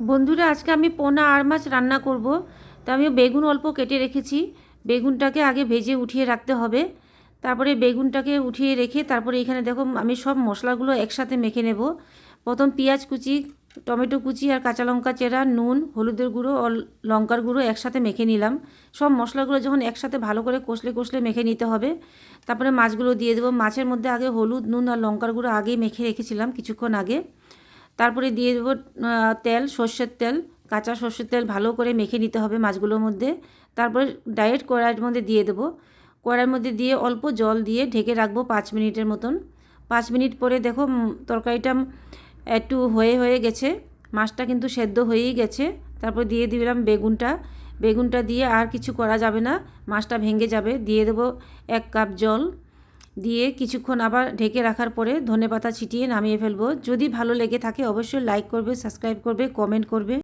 বন্ধুরা, আজকে আমি পোনা আর মাছ রান্না করব। তো আমি বেগুন অল্প কেটে রেখেছি। বেগুনটাকে আগে ভেজে উঠিয়ে রাখতে হবে। তারপরে বেগুনটাকে উঠিয়ে রেখে তারপরে এখানে দেখো, আমি সব মশলাগুলো একসাথে মেখে নেব। প্রথম পেঁয়াজ কুচি, টমেটো কুচি আর কাঁচা লঙ্কা চেরা, নুন, হলুদের গুঁড়ো ও লঙ্কার গুঁড়ো একসাথে মেখে নিলাম। সব মশলাগুলো যখন একসাথে ভালো করে কষলে কষলে মেখে নিতে হবে, তারপরে মাছগুলো দিয়ে দেবো। মাছের মধ্যে আগে হলুদ, নুন আর লঙ্কার গুঁড়ো আগেই মেখে রেখেছিলাম কিছুক্ষণ আগে। তারপরে দিয়ে দেবো তেল, সর্ষের তেল, কাঁচা সর্ষের তেল ভালো করে মেখে নিতে হবে মাছগুলোর মধ্যে। তারপরে ডাইরেক্ট কড়াইয়ের মধ্যে দিয়ে দেবো। কড়াইয়ের মধ্যে দিয়ে অল্প জল দিয়ে ঢেকে রাখব পাঁচ মিনিটের মতন। পাঁচ মিনিট পরে দেখো তরকারিটা একটু হয়ে হয়ে গেছে। মাছটা কিন্তু সেদ্ধ হয়েই গেছে। তারপর দিয়ে দিলাম বেগুনটা। বেগুনটা দিয়ে আর কিছু করা যাবে না। মাছটা ভেঙে যাবে। দিয়ে দেবো এক কাপ জল। দিয়ে কিছুক্ষণ আবার ঢেকে রাখার পরে ধনে পাতা ছিটিয়ে নামিয়ে ফেলব। যদি ভালো লেগে থাকে, অবশ্যই লাইক করবে সাবস্ক্রাইব করবে কমেন্ট করবে।